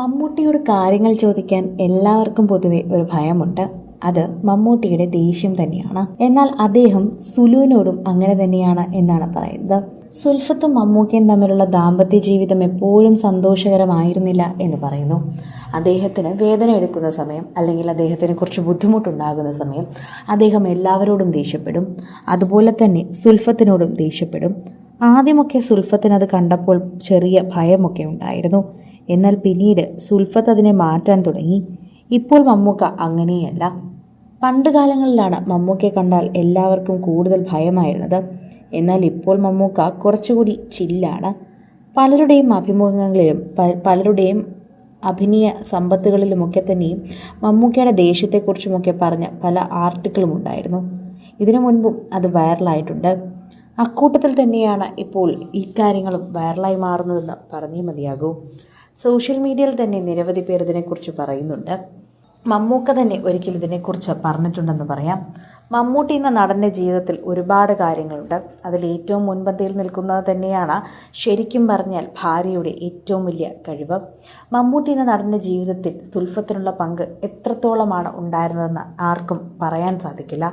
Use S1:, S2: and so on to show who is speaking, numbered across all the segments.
S1: മമ്മൂട്ടിയോട് കാര്യങ്ങൾ ചോദിക്കാൻ എല്ലാവർക്കും പൊതുവെ ഒരു ഭയമുണ്ട്. അത് മമ്മൂട്ടിയുടെ ദേഷ്യം തന്നെയാണ്. എന്നാൽ അദ്ദേഹം സുലുവിനോടും അങ്ങനെ തന്നെയാണ് എന്നാണ് പറയുന്നത്. സുൽഫത്തും മമ്മൂക്കയും തമ്മിലുള്ള ദാമ്പത്യ ജീവിതം എപ്പോഴും സന്തോഷകരമായിരുന്നില്ല എന്ന് പറയുന്നു. അദ്ദേഹത്തിന് വേദന എടുക്കുന്ന സമയം അല്ലെങ്കിൽ അദ്ദേഹത്തിന് കുറച്ച് ബുദ്ധിമുട്ടുണ്ടാകുന്ന സമയം അദ്ദേഹം എല്ലാവരോടും ദേഷ്യപ്പെടും. അതുപോലെ തന്നെ സുൽഫത്തിനോടും ദേഷ്യപ്പെടും. ആദ്യമൊക്കെ സുൽഫത്തിന് അത് കണ്ടപ്പോൾ ചെറിയ ഭയമൊക്കെ ഉണ്ടായിരുന്നു. എന്നാൽ പിന്നീട് സുൽഫത്ത് അതിനെ മാറ്റാൻ തുടങ്ങി. ഇപ്പോൾ മമ്മൂക്ക അങ്ങനെയല്ല. പണ്ട് കാലങ്ങളിലാണ് മമ്മൂക്കയെ കണ്ടാൽ എല്ലാവർക്കും കൂടുതൽ ഭയമായിരുന്നത്. എന്നാൽ ഇപ്പോൾ മമ്മൂക്ക കുറച്ചുകൂടി ചില്ലാണ് പലരുടെയും അഭിമുഖങ്ങളിലും പലരുടെയും അഭിനയ സമ്പത്തുകളിലുമൊക്കെ തന്നെയും മമ്മൂക്കയുടെ ദേഷ്യത്തെക്കുറിച്ചുമൊക്കെ പറഞ്ഞ പല ആർട്ടിക്കിളും ഉണ്ടായിരുന്നു. ഇതിനു മുൻപും അത് വൈറലായിട്ടുണ്ട്. അക്കൂട്ടത്തിൽ തന്നെയാണ് ഇപ്പോൾ ഇക്കാര്യങ്ങളും വൈറലായി മാറുന്നതെന്ന് പറഞ്ഞേ മതിയാകൂ. സോഷ്യൽ മീഡിയയിൽ തന്നെ നിരവധി പേർ ഇതിനെക്കുറിച്ച് പറയുന്നുണ്ട്. മമ്മൂക്ക തന്നെ ഒരിക്കൽ ഇതിനെക്കുറിച്ച് പറഞ്ഞിട്ടുണ്ടെന്ന് പറയാം. മമ്മൂട്ടി എന്ന നടന്റെ ജീവിതത്തിൽ ഒരുപാട് കാര്യങ്ങളുണ്ട്. അതിൽ ഏറ്റവും മുൻപന്തിയിൽ നിൽക്കുന്നത് തന്നെയാണ് ശരിക്കും പറഞ്ഞാൽ ഭാര്യയുടെ ഏറ്റവും വലിയ കഴിവ്. മമ്മൂട്ടി എന്ന നടന്റെ ജീവിതത്തിൽ സുൽഫത്തിനുള്ള പങ്ക് എത്രത്തോളമാണ് ഉണ്ടായിരുന്നതെന്ന് ആർക്കും പറയാൻ സാധിക്കില്ല.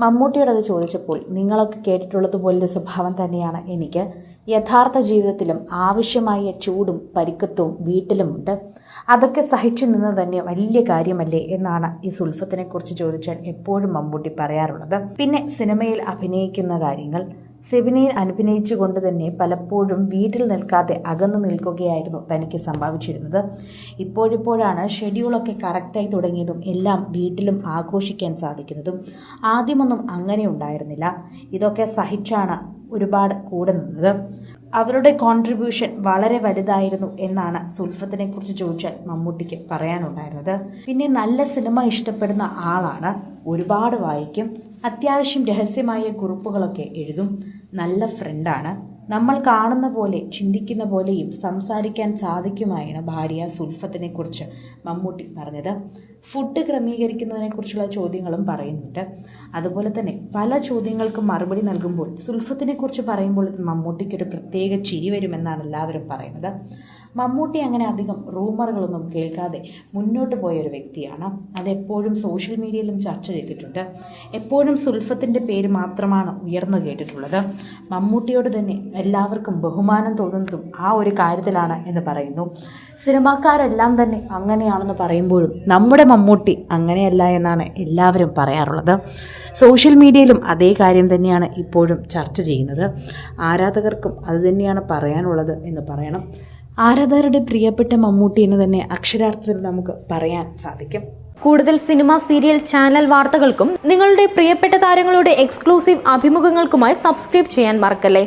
S1: മമ്മൂട്ടിയോടത് ചോദിച്ചപ്പോൾ നിങ്ങളൊക്കെ കേട്ടിട്ടുള്ളതുപോലൊരു സ്വഭാവം തന്നെയാണ് എനിക്ക്. യഥാർത്ഥ ജീവിതത്തിലും ആവശ്യമായ ചൂടും പരിക്കത്വവും വീട്ടിലുമുണ്ട്. അതൊക്കെ സഹിച്ചു നിന്ന് തന്നെ വലിയ കാര്യമല്ലേ എന്നാണ് ഈ സുൽഫത്തിനെ കുറിച്ച് ചോദിച്ചാൽ എപ്പോഴും മമ്മൂട്ടി പറയാറുള്ളത്. പിന്നെ സിനിമയിൽ അഭിനയിക്കുന്ന കാര്യങ്ങൾ. സെബിനയിൽ അനുഭിനയിച്ചുകൊണ്ട് തന്നെ പലപ്പോഴും വീട്ടിൽ നിൽക്കാതെ അകന്നു നിൽക്കുകയായിരുന്നു തനിക്ക് സംഭവിച്ചിരുന്നത്. ഇപ്പോഴിപ്പോഴാണ് ഷെഡ്യൂളൊക്കെ കറക്റ്റായി തുടങ്ങിയതും എല്ലാം വീട്ടിലും ആഘോഷിക്കാൻ സാധിക്കുന്നതും. ആദ്യമൊന്നും അങ്ങനെ ഉണ്ടായിരുന്നില്ല. ഇതൊക്കെ സഹിച്ചാണ് ഒരുപാട് കൂടെ നിന്നത്. അവരുടെ കോൺട്രിബ്യൂഷൻ വളരെ വലുതായിരുന്നു എന്നാണ് സുൽഫത്തിനെ കുറിച്ച് ചോദിച്ചാൽ മമ്മൂട്ടിക്ക് പറയാനുണ്ടായിരുന്നത്. പിന്നെ നല്ല സിനിമ ഇഷ്ടപ്പെടുന്ന ആളാണ് ഒരുപാട് വായിക്കും. അത്യാവശ്യം രഹസ്യമായ കുറിപ്പുകളൊക്കെ എഴുതും. നല്ല ഫ്രണ്ടാണ് നമ്മൾ കാണുന്ന പോലെ ചിന്തിക്കുന്ന പോലെയും സംസാരിക്കാൻ സാധിക്കുമായാണ് ഭാര്യ സുൽഫത്തിനെ കുറിച്ച് മമ്മൂട്ടി പറഞ്ഞത്. ഫുഡ് ക്രമീകരിക്കുന്നതിനെക്കുറിച്ചുള്ള ചോദ്യങ്ങളും പറയുന്നുണ്ട്. അതുപോലെ തന്നെ പല ചോദ്യങ്ങൾക്കും മറുപടി നൽകുമ്പോൾ സുൽഫത്തിനെക്കുറിച്ച് പറയുമ്പോൾ മമ്മൂട്ടിക്കൊരു പ്രത്യേക ചിരി വരുമെന്നാണ് എല്ലാവരും പറയുന്നത്. മമ്മൂട്ടി അങ്ങനെ അധികം റൂമറുകളൊന്നും കേൾക്കാതെ മുന്നോട്ട് പോയൊരു വ്യക്തിയാണ്. അതെപ്പോഴും സോഷ്യൽ മീഡിയയിലും ചർച്ച ചെയ്തിട്ടുണ്ട്. എപ്പോഴും സുൽഫത്തിന്റെ പേര് മാത്രമാണ് ഉയർന്നു കേട്ടിട്ടുള്ളത്. മമ്മൂട്ടിയോട് തന്നെ എല്ലാവർക്കും ബഹുമാനം തോന്നുന്നതും ആ ഒരു കാര്യത്തിലാണ് എന്ന് പറയുന്നു. സിനിമാക്കാരെല്ലാം തന്നെ അങ്ങനെയാണെന്ന് പറയുമ്പോഴും നമ്മുടെ മമ്മൂട്ടി അങ്ങനെയല്ല എന്നാണ് എല്ലാവരും പറയാറുള്ളത്. സോഷ്യൽ മീഡിയയിലും അതേ കാര്യം തന്നെയാണ് ഇപ്പോഴും ചർച്ച ചെയ്യുന്നത്. ആരാധകർക്കും അത് തന്നെയാണ് പറയാനുള്ളത് എന്ന് പറയണം. ആരാധകരുടെ പ്രിയപ്പെട്ട മമ്മൂട്ടി എന്ന് തന്നെ അക്ഷരാർത്ഥത്തിൽ നമുക്ക് പറയാൻ സാധിക്കും.
S2: കൂടുതൽ സിനിമ സീരിയൽ ചാനൽ വാർത്തകൾക്കും നിങ്ങളുടെ പ്രിയപ്പെട്ട താരങ്ങളുടെ എക്സ്ക്ലൂസീവ് അഭിമുഖങ്ങൾക്കുമായി സബ്സ്ക്രൈബ് ചെയ്യാൻ മറക്കല്ലേ?